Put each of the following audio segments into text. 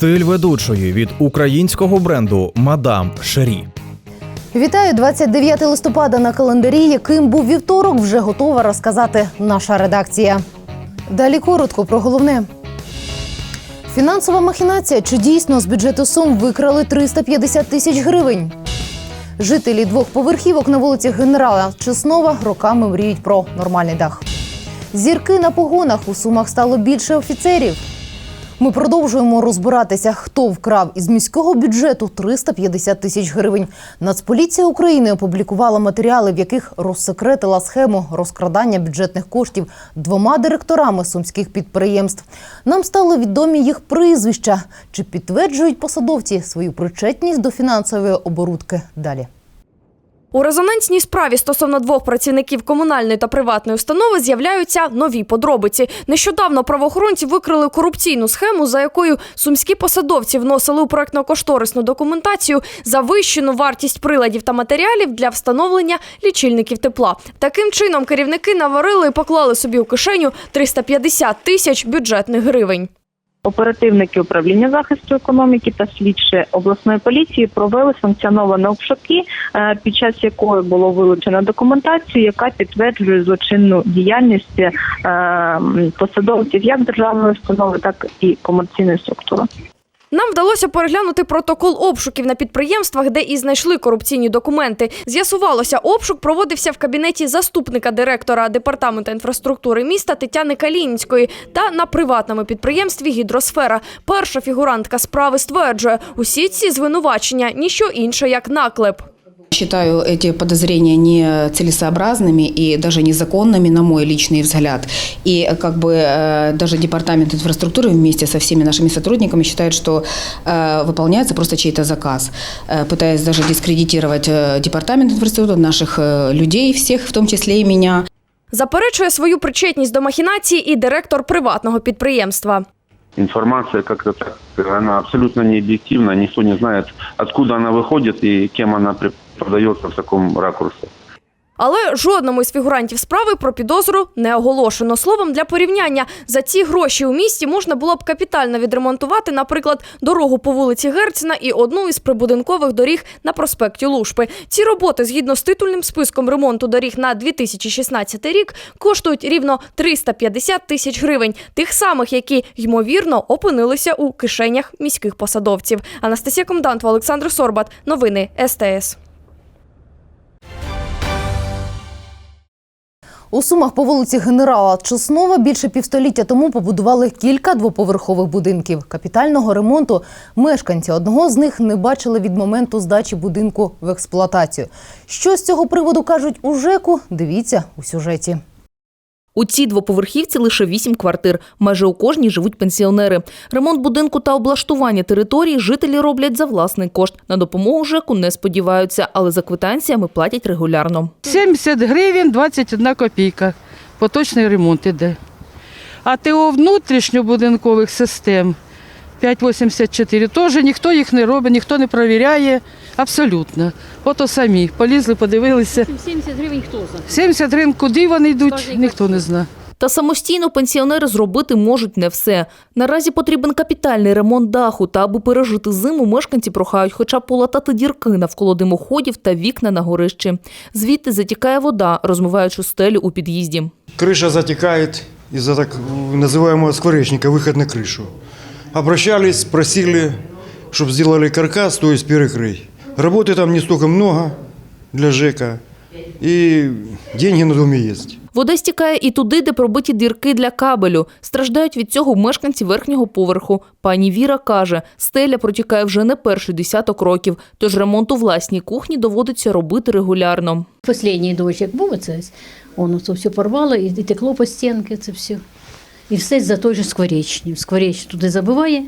Стиль ведучої від українського бренду Мадам Шері. Вітаю 29 листопада на календарі, яким був вівторок, вже готова розказати наша редакція. Далі коротко про головне. Фінансова махінація. Чи дійсно з бюджету Сум викрали 350 тисяч гривень? Жителі двох поверхівок на вулиці Генерала Чеснова роками мріють про нормальний дах. Зірки на погонах у Сумах стало більше офіцерів. Ми продовжуємо розбиратися, хто вкрав із міського бюджету 350 тисяч гривень. Нацполіція України опублікувала матеріали, в яких розсекретила схему розкрадання бюджетних коштів двома директорами сумських підприємств. Нам стали відомі їх прізвища. Чи підтверджують посадовці свою причетність до фінансової оборудки? Далі. У резонансній справі стосовно двох працівників комунальної та приватної установи з'являються нові подробиці. Нещодавно правоохоронці викрили корупційну схему, за якою сумські посадовці вносили у проектно-кошторисну документацію завищену вартість приладів та матеріалів для встановлення лічильників тепла. Таким чином керівники наварили і поклали собі у кишеню 350 тисяч бюджетних гривень. Оперативники управління захисту економіки та слідчі обласної поліції провели санкціоновані обшуки, е, під час якої було вилучено документацію, яка підтверджує злочинну діяльність е, посадовців як державної установи, так і комерційної структури. Нам вдалося переглянути протокол обшуків на підприємствах, де і знайшли корупційні документи. З'ясувалося, обшук проводився в кабінеті заступника директора департаменту інфраструктури міста Тетяни Калінінської та на приватному підприємстві Гідросфера. Перша фігурантка справи стверджує, усі ці звинувачення ніщо інше як наклеп. Считаю эти подозрения нецелесообразными и даже незаконными, на мой личный взгляд. И э, как бы э, даже департамент инфраструктуры вместе со всеми нашими сотрудниками считает, что э, выполняется просто чей-то заказ, э, пытаясь даже дискредитировать э, департамент инфраструктуры, наших э, людей всех, в том числе и меня. Заперечує свою причетність до махінації і директор приватного підприємства. информация как-то так, она абсолютно не объективна, никто не знает, откуда она выходит и кем она преподается в таком ракурсе. Але жодному із фігурантів справи про підозру не оголошено. Словом, для порівняння за ці гроші у місті можна було б капітально відремонтувати, наприклад, дорогу по вулиці Герцена і одну із прибудинкових доріг на проспекті Лушпи. Ці роботи, згідно з титульним списком ремонту доріг на 2016 рік, коштують рівно 350 тисяч гривень, тих самих, які ймовірно опинилися у кишенях міських посадовців. Анастасія Комдантова, Олександр Сорбат. Новини СТС. У Сумах по вулиці Генерала Чеснова більше півстоліття тому побудували кілька двоповерхових будинків. Капітального ремонту мешканці одного з них не бачили від моменту здачі будинку в експлуатацію. Що з цього приводу кажуть у ЖЕКу? Дивіться у сюжеті. У цій двоповерхівці лише вісім квартир. Майже у кожній живуть пенсіонери. Ремонт будинку та облаштування території жителі роблять за власний кошт. На допомогу ЖЕКу не сподіваються, але за квитанціями платять регулярно. 70 гривень 21 копійка. Поточний ремонт іде. А ТО внутрішньобудинкових систем 5,84. Теж ніхто їх не робить, ніхто не перевіряє. Абсолютно. Ото самі полізли, подивилися. 70 гривень хто за? 70 гривень, куди вони йдуть, Кожний ніхто не знає. Та самостійно пенсіонери зробити можуть не все. Наразі потрібен капітальний ремонт даху. Та аби пережити зиму, мешканці прохають хоча б полатати дірки навколо димоходів та вікна на горищі. Звідти затікає вода, розмиваючи стелю у під'їзді. Крыша затекает из-за так называемого скворечника, выход на крышу. Обращались, просили, чтобы сделали каркас, то есть перекрыть. Работы там не столько много для ЖЭКа, и деньги на доме есть. Вода стікає і туди, де пробиті дірки для кабелю. Страждають від цього мешканці верхнього поверху. Пані Віра каже, стеля протікає вже не перший десяток років, тож ремонт у власній кухні доводиться робити регулярно. Послідній дощик був оце, воно це все порвало і, і текло по стінки, це все. І все за той же скворечнім. Сквореч туди забиває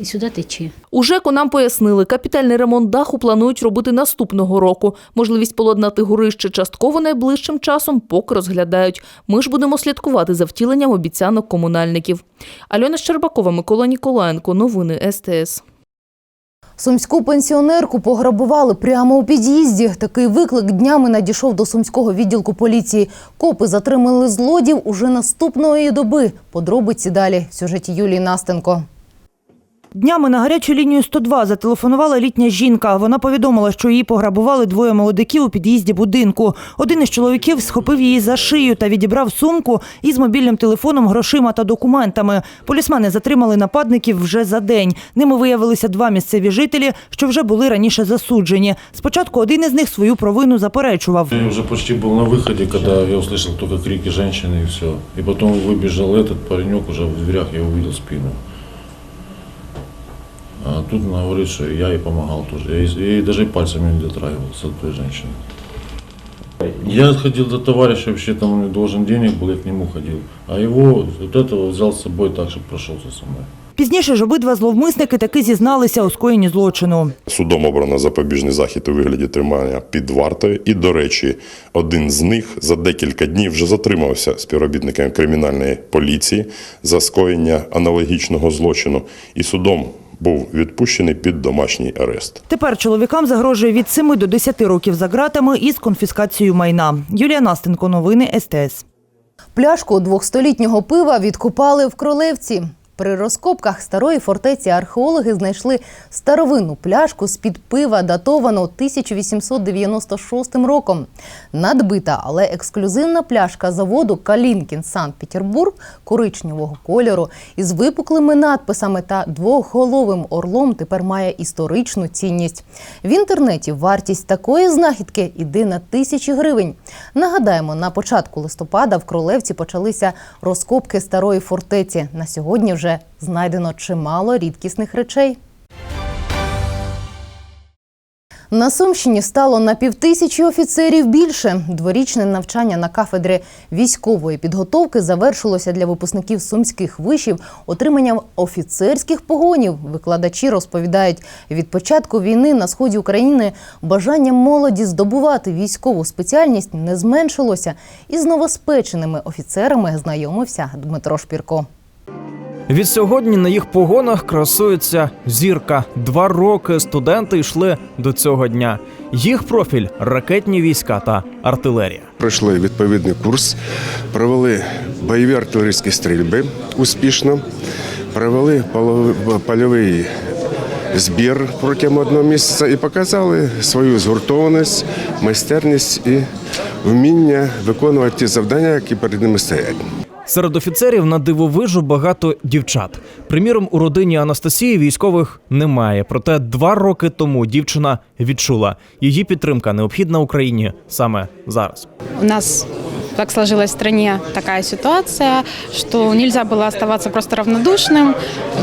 і сюди тече. У ЖЕКу нам пояснили, капітальний ремонт даху планують робити наступного року. Можливість поладнати горище частково найближчим часом поки розглядають. Ми ж будемо слідкувати за втіленням обіцянок комунальників. Альона Щербакова, Микола Ніколаєнко. Новини СТС. Сумську пенсіонерку пограбували прямо у під'їзді. Такий виклик днями надійшов до сумського відділку поліції. Копи затримали злодів уже наступної доби. Подробиці далі в сюжеті Юлії Настенко. Днями на гарячу лінію 102 зателефонувала літня жінка. Вона повідомила, що її пограбували двоє молодиків у під'їзді будинку. Один із чоловіків схопив її за шию та відібрав сумку із мобільним телефоном, грошима та документами. Полісмени затримали нападників вже за день. Ними виявилися два місцеві жителі, що вже були раніше засуджені. Спочатку один із них свою провину заперечував. Я уже почти был на выходе, когда я услышал только крики женщины и все. И потом выбежал этот паренек уже в дверях, я увидел спину. А тут она говорит, что я ей помогал тоже. Я ей, я ей даже пальцами не дотрагивался от той женщины. Я ходил до товарища, вообще там он мне должен денег был, я к нему ходил. А его, вот этого взял с собой так, чтобы прошелся со мной. Пізніше ж обидва зловмисники таки зізналися у скоєнні злочину. Судом обрано запобіжний захід у вигляді тримання під вартою. І, до речі, один з них за декілька днів вже затримався співробітниками кримінальної поліції за скоєння аналогічного злочину. І судом був відпущений під домашній арест. Тепер чоловікам загрожує від 7 до 10 років за ґратами із конфіскацією майна. Юлія Настенко, новини СТС. Пляшку двохстолітнього пива відкупали в Кролевці. При розкопках старої фортеці археологи знайшли старовинну пляшку з-під пива, датовану 1896 роком. Надбита, але ексклюзивна пляшка заводу Калінкін Санкт-Петербург коричневого кольору із випуклими надписами та двохголовим орлом тепер має історичну цінність. В інтернеті вартість такої знахідки іде на тисячі гривень. Нагадаємо, на початку листопада в Кролевці почалися розкопки старої фортеці. На сьогодні вже знайдено чимало рідкісних речей. На Сумщині стало на півтисячі офіцерів більше. Дворічне навчання на кафедрі військової підготовки завершилося для випускників сумських вишів отриманням офіцерських погонів. Викладачі розповідають, від початку війни на сході України бажання молоді здобувати військову спеціальність не зменшилося. Із новоспеченими офіцерами знайомився Дмитро Шпірко. Від сьогодні на їх погонах красується зірка. Два роки студенти йшли до цього дня. Їх профіль ракетні війська та артилерія. Пройшли відповідний курс, провели бойові артилерійські стрільби успішно, провели польовий збір протягом одного місяця і показали свою згуртованість, майстерність і вміння виконувати ті завдання, які перед ними стоять. Серед офіцерів на дивовижу багато дівчат. Приміром, у родині Анастасії військових немає. Проте два роки тому дівчина відчула її підтримка необхідна Україні саме зараз. У нас так сложилась в стране такая ситуация, что нельзя было оставаться просто равнодушным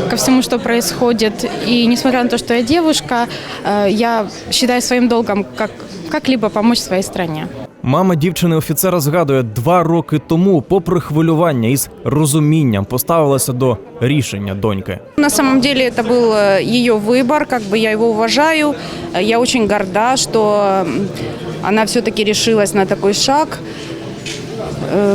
ко всему, что происходит. И несмотря на то, что я девушка, э, я считаю своим долгом как как-либо помочь своей стране. Мама дівчини офіцера згадує, два роки тому, попри хвилювання із розумінням, поставилася до рішення доньки. На самом деле это был э, ее выбор, как бы я его уважаю. Э, Я очень горда, что м, она все-таки решилась на такой шаг.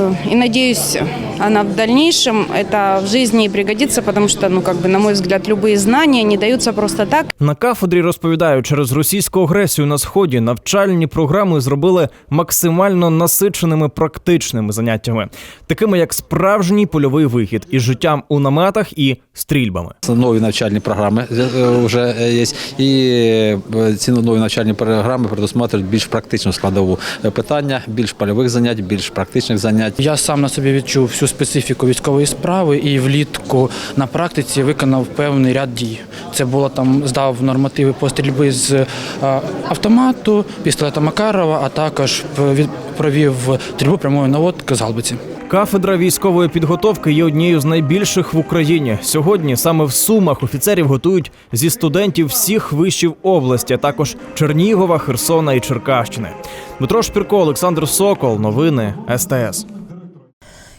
Э, И надеюсь, она в дальнейшем это в жизни и пригодится, потому что, ну, как бы, на мой взгляд, любые знания не даются просто так. На кафедрі розповідають, через російську агресію на сході навчальні програми зробили максимально насиченими практичними заняттями, такими як справжній польовий вихід із життям у наметах і стрільбами. Нові навчальні програми е, вже є, і е, ці нові навчальні програми предусматривають більш практичну складову е, питання, більш польових занять, більш практичних занять. Я сам на собі відчув всю специфіку військової справи і влітку на практиці виконав певний ряд дій. Це було там здав нормативи по стрільби з е, автомату, пістолета Макарова, а також провів стрільбу прямої наводки з галбиці. Кафедра військової підготовки є однією з найбільших в Україні. Сьогодні саме в Сумах офіцерів готують зі студентів всіх вишів області, а також Чернігова, Херсона і Черкащини. Дмитро Шпірко, Олександр Сокол. Новини СТС.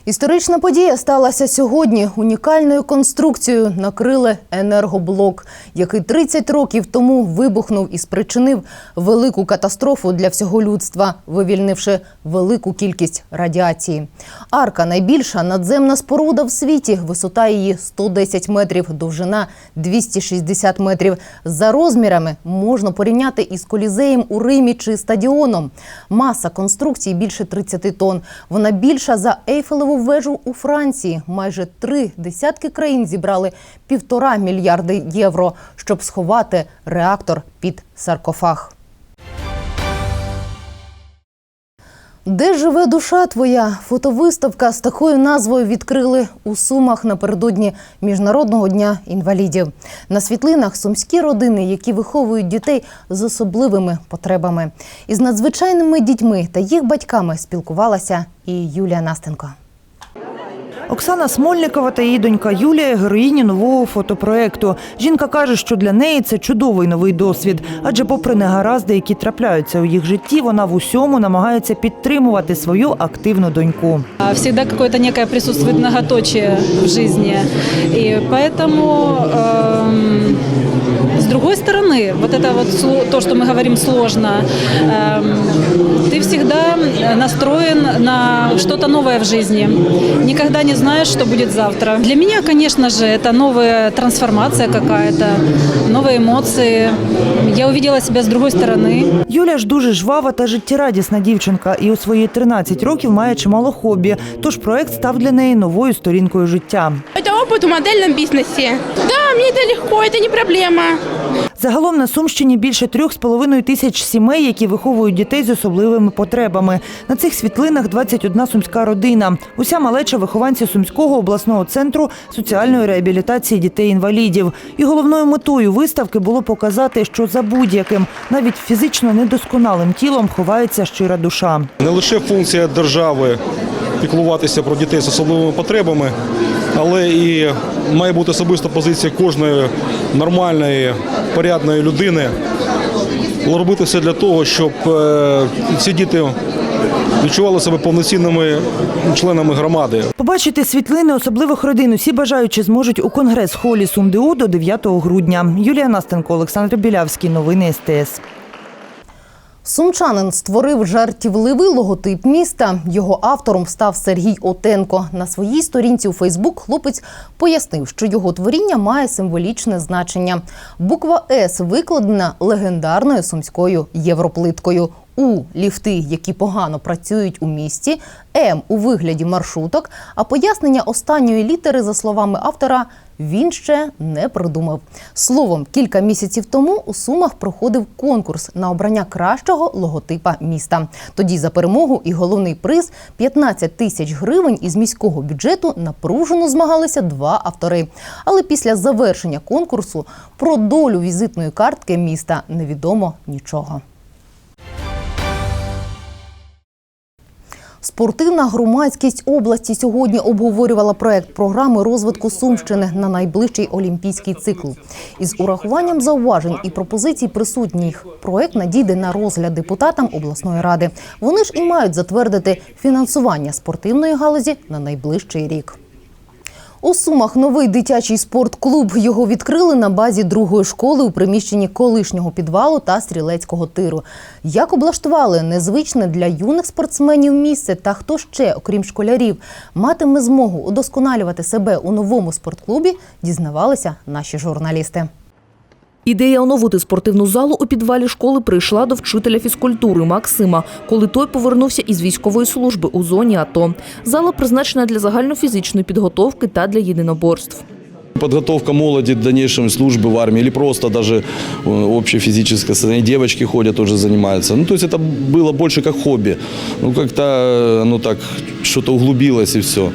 Історична подія сталася сьогодні. Унікальною конструкцією накрили енергоблок, який 30 років тому вибухнув і спричинив велику катастрофу для всього людства, вивільнивши велику кількість радіації. Арка найбільша надземна споруда в світі. Висота її 110 метрів, довжина 260 метрів. За розмірами можна порівняти із колізеєм у Римі чи стадіоном. Маса конструкції більше 30 тонн. Вона більша за Ейфелеву Вежу у Франції. Майже три десятки країн зібрали півтора мільярди євро, щоб сховати реактор під саркофаг. Де живе душа твоя? Фотовиставка з такою назвою відкрили у Сумах напередодні Міжнародного дня інвалідів. На світлинах сумські родини, які виховують дітей з особливими потребами. Із надзвичайними дітьми та їх батьками спілкувалася і Юлія Настенко. Оксана Смольникова та її донька Юлія героїні нового фотопроекту. Жінка каже, що для неї це чудовий новий досвід, адже, попри негаразди, які трапляються у їх житті, вона в усьому намагається підтримувати свою активну доньку. Всегда какое-то некое присутствует многоточие в житті. И поэтому, другой стороны, вот это вот сло- то, что мы говорим сложно, эм, ты всегда настроен на что-то новое в жизни. Никогда не знаешь, что будет завтра. Для меня, конечно же, это новая трансформация какая-то, новые эмоции. Я увидела себя с другой стороны. Юля ж дуже жвава та життєрадісна дівчинка, і у свої 13 років має чимало хобі. Тож проект став для неї новою сторінкою життя. Это опыт в модельном бизнесе. Да, мне это легко, это не проблема. Загалом на Сумщині більше трьох з половиною тисяч сімей, які виховують дітей з особливими потребами. На цих світлинах 21 сумська родина. Уся малеча вихованці Сумського обласного центру соціальної реабілітації дітей-інвалідів. І головною метою виставки було показати, що за будь-яким, навіть фізично недосконалим тілом ховається щира душа. Не лише функція держави піклуватися про дітей з особливими потребами, але і має бути особиста позиція кожної нормальної, порядної людини робити все для того, щоб е, ці діти відчували себе повноцінними членами громади. Побачити світлини особливих родин усі бажаючі зможуть у конгрес-холі СумДУ до 9 грудня. Юлія Настенко, Олександр Білявський. Новини СТС. Сумчанин створив жартівливий логотип міста. Його автором став Сергій Отенко. На своїй сторінці у Фейсбук хлопець пояснив, що його творіння має символічне значення. Буква С викладена легендарною сумською європлиткою. У ліфти, які погано працюють у місті, М у вигляді маршруток. А пояснення останньої літери, за словами автора, він ще не придумав. Словом, кілька місяців тому у Сумах проходив конкурс на обрання кращого логотипа міста. Тоді за перемогу і головний приз 15 тисяч гривень із міського бюджету напружено змагалися два автори. Але після завершення конкурсу про долю візитної картки міста невідомо нічого. Спортивна громадськість області сьогодні обговорювала проект програми розвитку Сумщини на найближчий олімпійський цикл. Із урахуванням зауважень і пропозицій присутніх проект надійде на розгляд депутатам обласної ради. Вони ж і мають затвердити фінансування спортивної галузі на найближчий рік. У Сумах новий дитячий спортклуб. Його відкрили на базі другої школи у приміщенні колишнього підвалу та стрілецького тиру. Як облаштували незвичне для юних спортсменів місце та хто ще, окрім школярів, матиме змогу удосконалювати себе у новому спортклубі, дізнавалися наші журналісти. Ідея оновити спортивну залу у підвалі школи прийшла до вчителя фізкультури Максима, коли той повернувся із військової служби у зоні АТО. Зала призначена для загальнофізичної підготовки та для єдиноборств. Подготовка молоди к дальнейшей службе в армии или просто даже э, общее физическое состояние. Девочки ходят, тоже занимаются. Ну, то есть это было больше как хобби. Ну, как-то э, оно так что-то углубилось и все.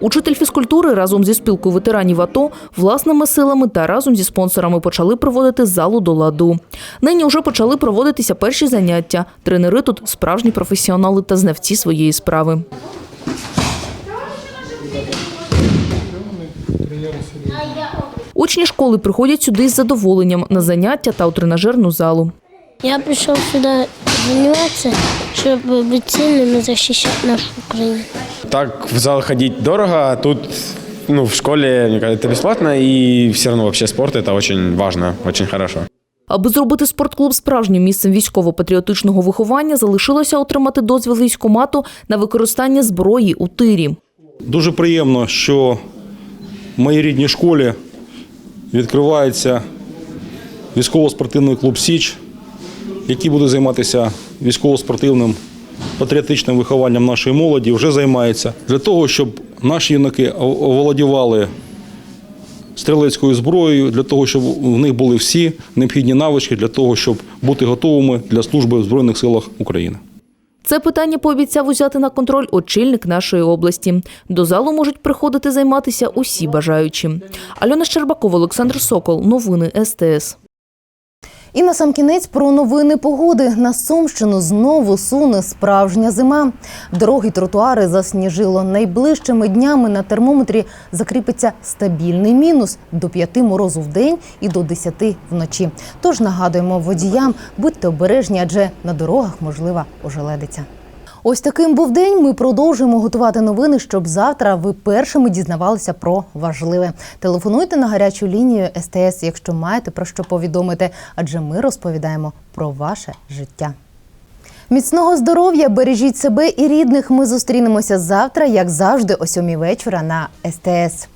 Учитель фізкультури разом зі спілкою ветеранів АТО власними силами та разом зі спонсорами почали проводити залу до ладу. Нині вже почали проводитися перші заняття. Тренери тут справжні професіонали та знавці своєї справи. Учні школи приходять сюди з задоволенням на заняття та у тренажерну залу. Я пришел сюда заниматься, чтобы быть сильным и защищать нашу Украину. Так в зал ходить дорого, а тут ну, в школе мне кажется, это бесплатно, и все равно вообще спорт это очень важно, очень хорошо. Аби зробити спортклуб справжнім місцем військово-патріотичного виховання, залишилося отримати дозвіл військкомату на використання зброї у тирі. Дуже приємно, що в моїй рідній школі відкривається військово-спортивний клуб Січ, який буде займатися військово-спортивним патріотичним вихованням нашої молоді вже займається для того, щоб наші юнаки оволодівали стрілецькою зброєю, для того, щоб в них були всі необхідні навички для того, щоб бути готовими для служби в Збройних силах України. Це питання пообіцяв узяти на контроль очільник нашої області. До залу можуть приходити займатися усі бажаючі. Альона Щербакова, Олександр Сокол. Новини СТС. І на сам кінець про новини погоди. На Сумщину знову суне справжня зима. Дороги тротуари засніжило. Найближчими днями на термометрі закріпиться стабільний мінус до 5 морозу в день і до 10 вночі. Тож нагадуємо водіям, будьте обережні, адже на дорогах можлива ожеледиця. Ось таким був день. Ми продовжуємо готувати новини, щоб завтра ви першими дізнавалися про важливе. Телефонуйте на гарячу лінію СТС, якщо маєте про що повідомити, адже ми розповідаємо про ваше життя. Міцного здоров'я, бережіть себе і рідних. Ми зустрінемося завтра, як завжди, о сьомій вечора на СТС.